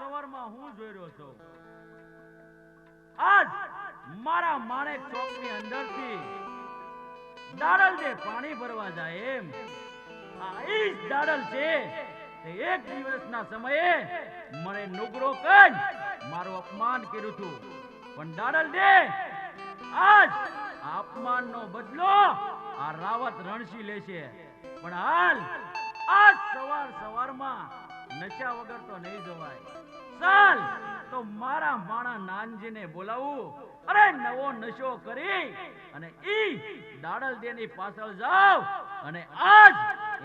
સવારમાં હું જોઈ રહ્યો છું. આજ મારા માણેક ચોકની અંદરથી દાડલ જે પાણી ભરવા જાય એમ. આ ઈ દાડલ છે તે એક દિવસના સમયે મને નુગરો કઈ મારું અપમાન કર્યું હતું. પણ દાડલ દે, આજ આ અપમાનનો બદલો આ રાવત રણસી લેશે. પણ હાલ, આજ સવાર સવારમાં નશા વગર તો નહીં જવાય. ચાલ, તો મારા માણા નાનજીને બોલાવું. અરે, નવો નશો કરી અને ઈ દાડલ દેની પાછળ જાવ અને આજ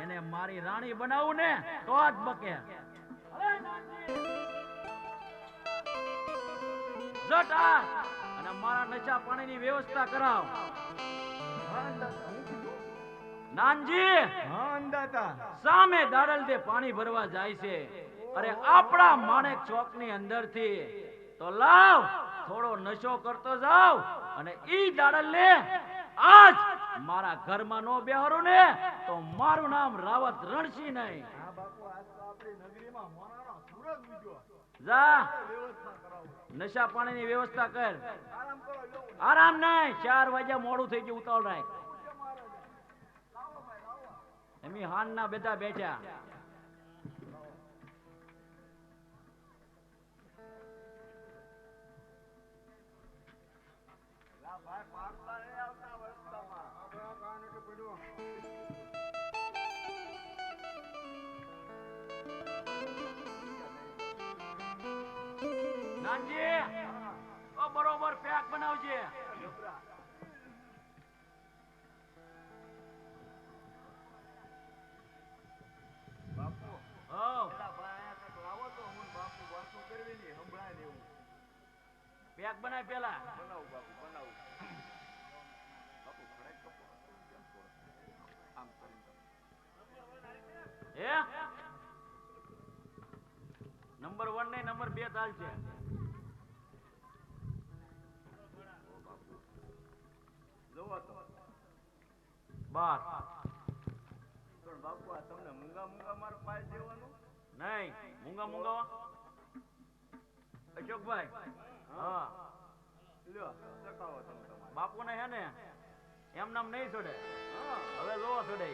એને મારી રાણી બનાવું ને તો જ બકે. અરે અને મારા નશા પાણીની વ્યવસ્થા કરાવ. નાનજી! હા અંદાતા સામે દાડલ દે પાણી ભરવા જાય છે. અરે આપણા માણેક ચોકની અંદરથી તો લાવ થોડો નશો કરતો જાવ અને ઈ દાડલ ને આજ મારા ઘરમાં નો બેહારું ને તો મારું નામ રાવત રણસી નહીં. તો જા નશા પાણીની વ્યવસ્થા કર. આરામ કરો આરામ નહીં ચાર વાગ્યા મોડું થઈ ગયું ઉતાવળ રાખ. એમી હાન ના બધા બેઠા. બરોબર પેક બનાવજે. બનાય પેલા? નંબર વન ને નંબર બે તાલ છે. મૂંગા મૂંગા માર પાય દેવાનું નહીં, મૂંગા મૂંગા અશોકભાઈ, હા. લ્યો ચકાવો તમે તમારે. હે ને એમ નામ નહીં છોડે. હવે જોવો છોડે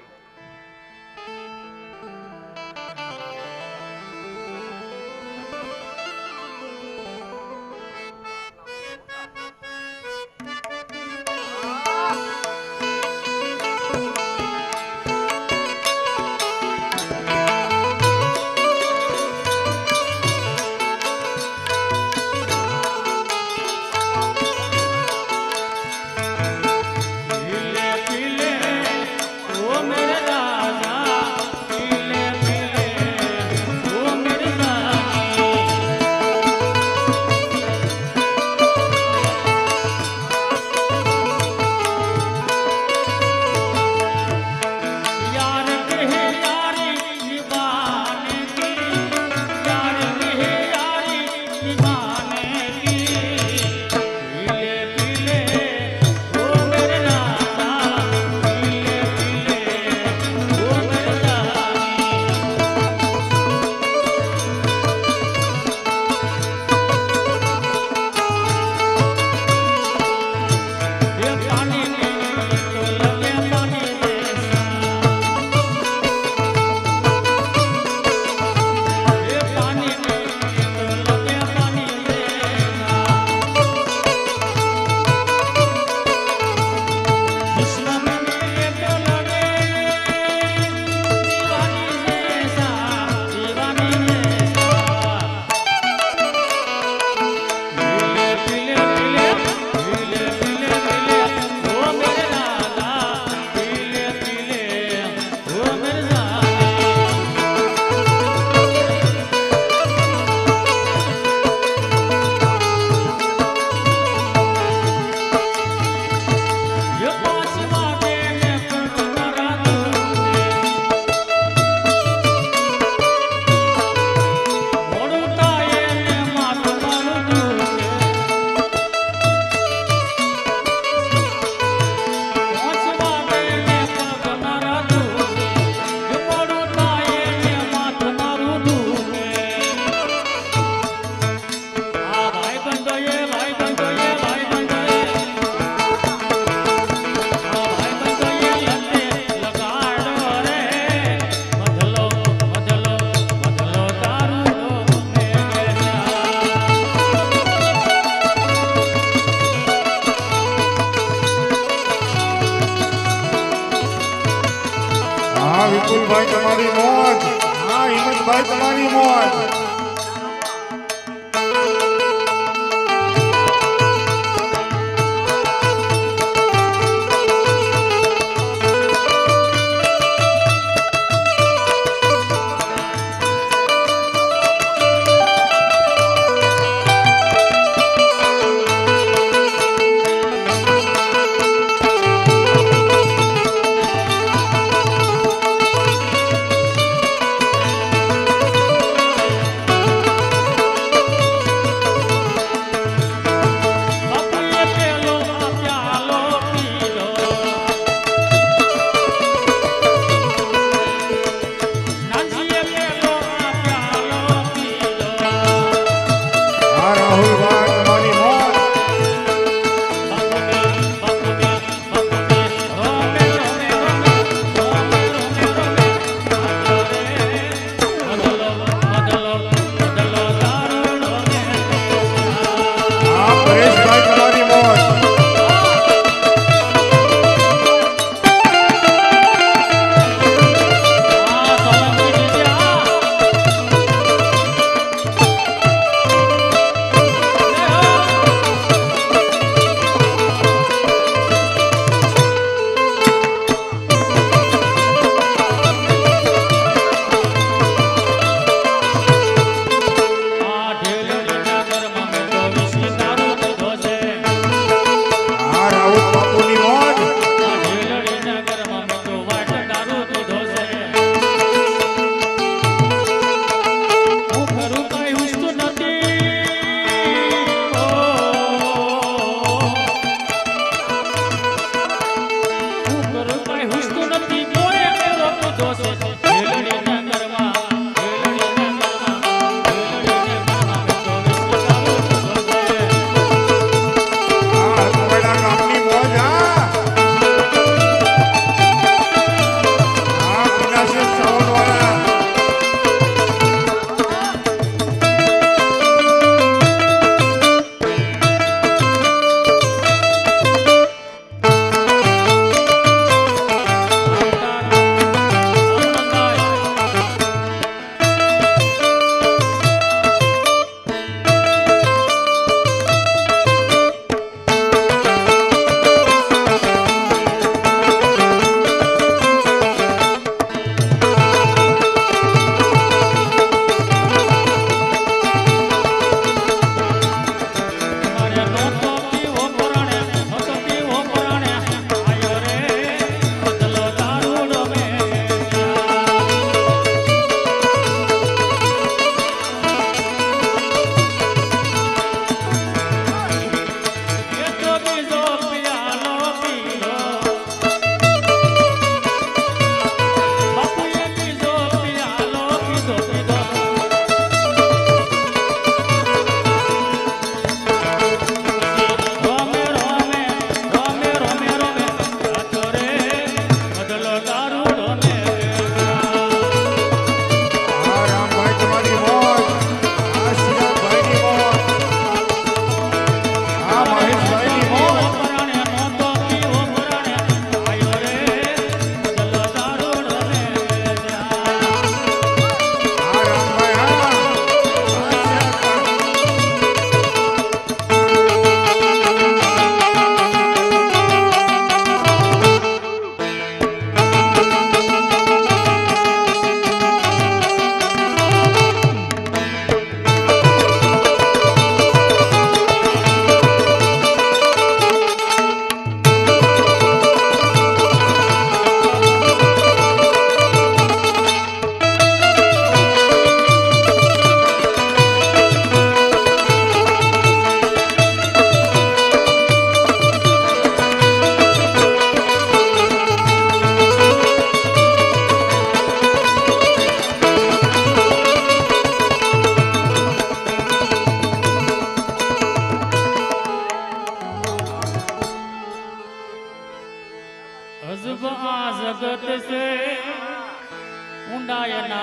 Bye, the money, Bye,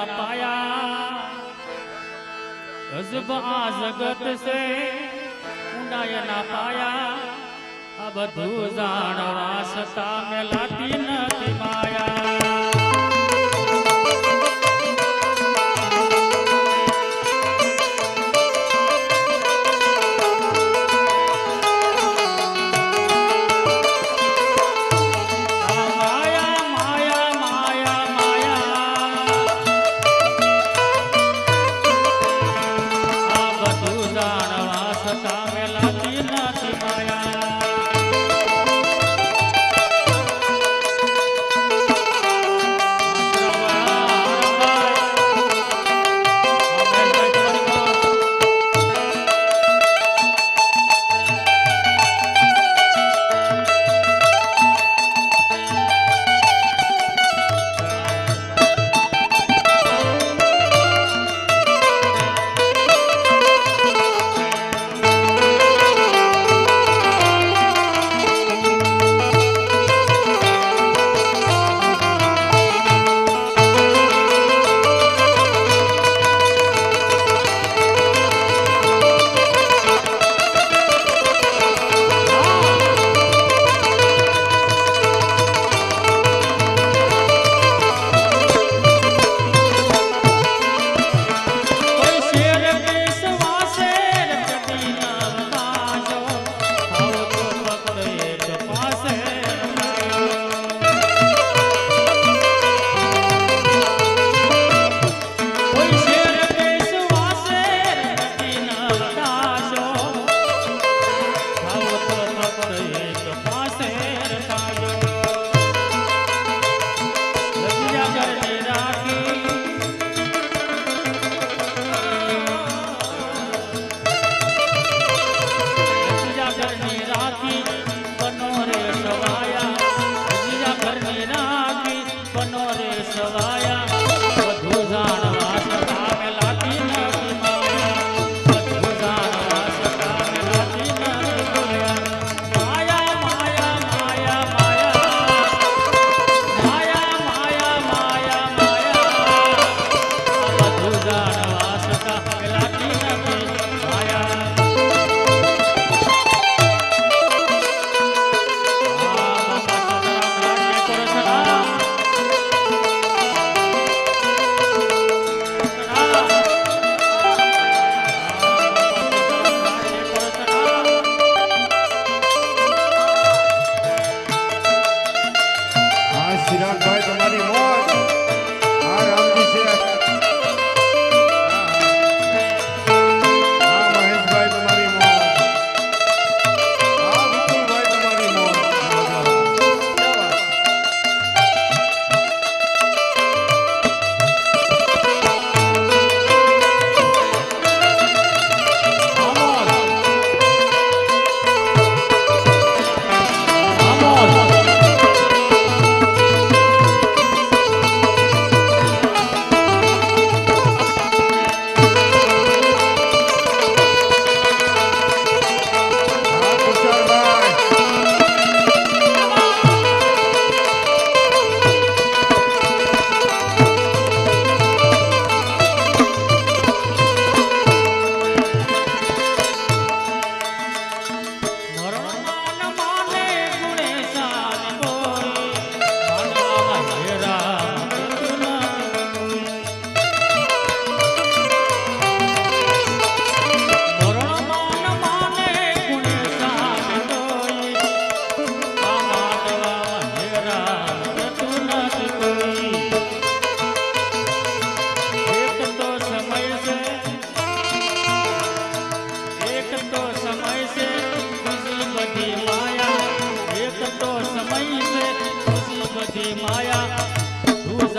પાયા અજબ આ જગત સે ઊંડાય ના પાયા આ બધું જાણવા સતા મેલાતી નથી માયા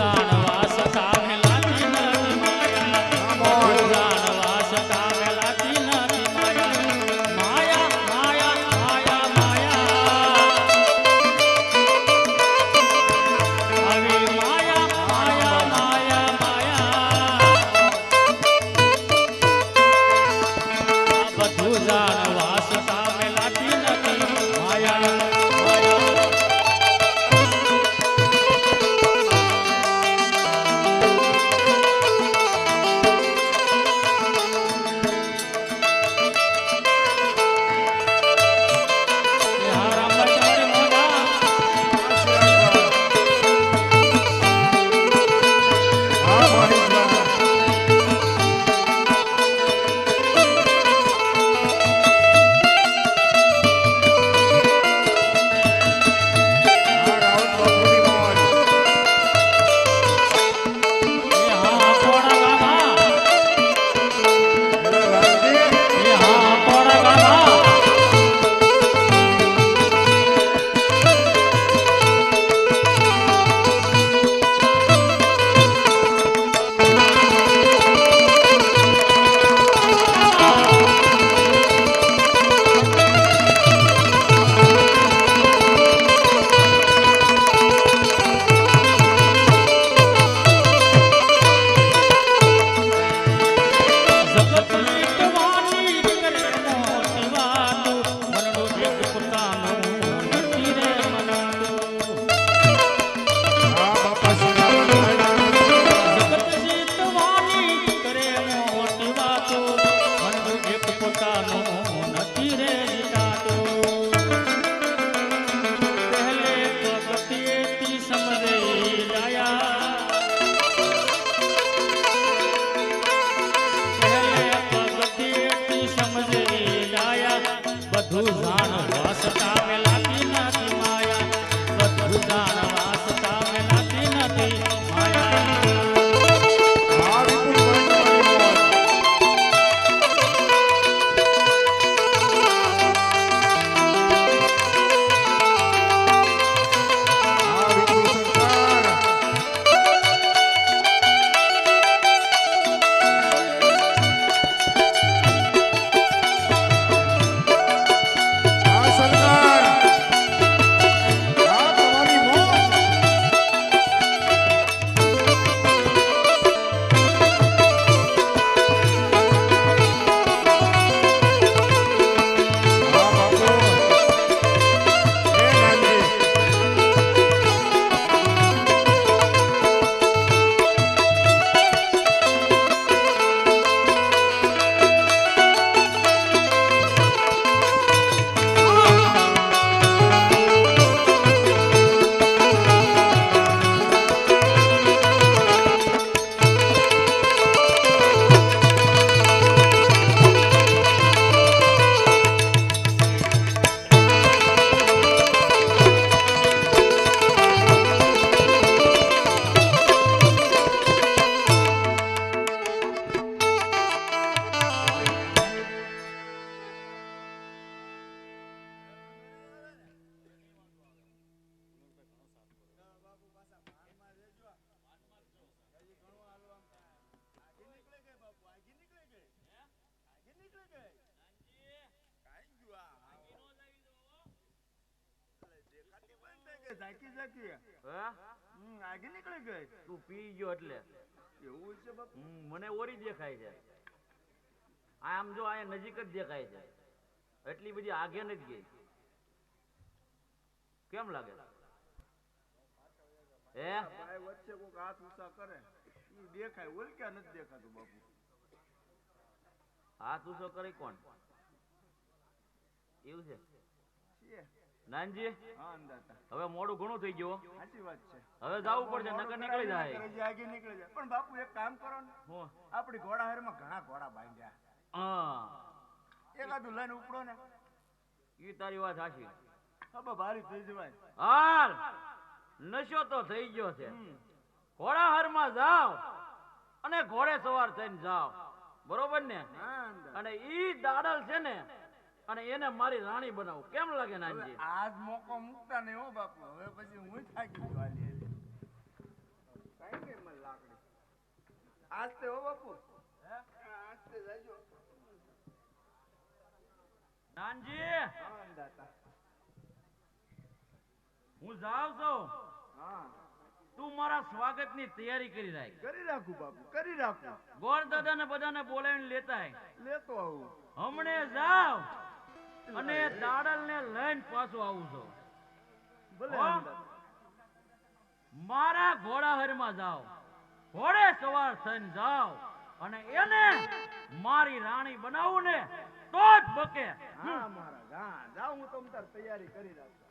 તું ઝાંકી ઝાકી હે? આગી નીકળી ગઈ. તું પી ગયો એટલે. એવું છે બાપુ? મને ઓરી દેખાય છે. આમ જો અહીંયા નજીક જ દેખાય છે. એટલી બધી આગે નથી ગઈ. કેમ લાગે? હે? ભાઈ વચ્ચે કોક હાથ ઊંચા કરે. ઈ દેખાય ઓલક્યા નથી દેખાતું બાપુ. હાથ ઊંચો કરે કોણ? એવું છે? છે. નાનજી? હવે મોડું ઘણું થઈ ગયું સાચી વાત છે. હવે જવું પડશે નકર નીકળી જાય. હજી આગી નીકળી જાય. પણ બાપુ એક કામ કરો ને. હું? આપણી ઘોડા હારમાં ઘણા ઘોડા બાંધ્યા. હા. એકાદું લઈને ઉપડો ને. એ તારી વાત સાચી. હવે ભારી થઈ જવાય. હાલ. નશો તો થઈ ગયો છે. ઘોડાહારમાં જાવ અને ઘોડે સવાર થઈને જાવ. બરોબર ને? અને ઈ દાડલ છે ને અને એને મારી રાણી બનાવું. કેમ લાગે નાનજી? આજ મોકો મૂકતા નહીં હો બાપુ. હવે પછી હું થાકી ગયો હાલી. કઈ નહીં મને લાકડી આજ તે હો બાપુ. આજ તે જાજો. નાનજી! હા દાતા હું જાઉં છું. હા. તું મારા સ્વાગતની તૈયારી કરી રાખ. કરી રાખું બાપુ કરી રાખું. ગોળ દાદા ને બધાને બોલાવીને લેતા લેતો આવું. હમણે જાવ અને દાડલને લઈને પાછો આવું છું. મારા ઘોડાહરમાં જાઓ. ઘોડે સવાર થઈને જાઓ. અને એને મારી રાણી બનાવું ને તો જ બકે. હા મારા હા જાઉં હું તમ તાર તૈયારી કરી રાખું.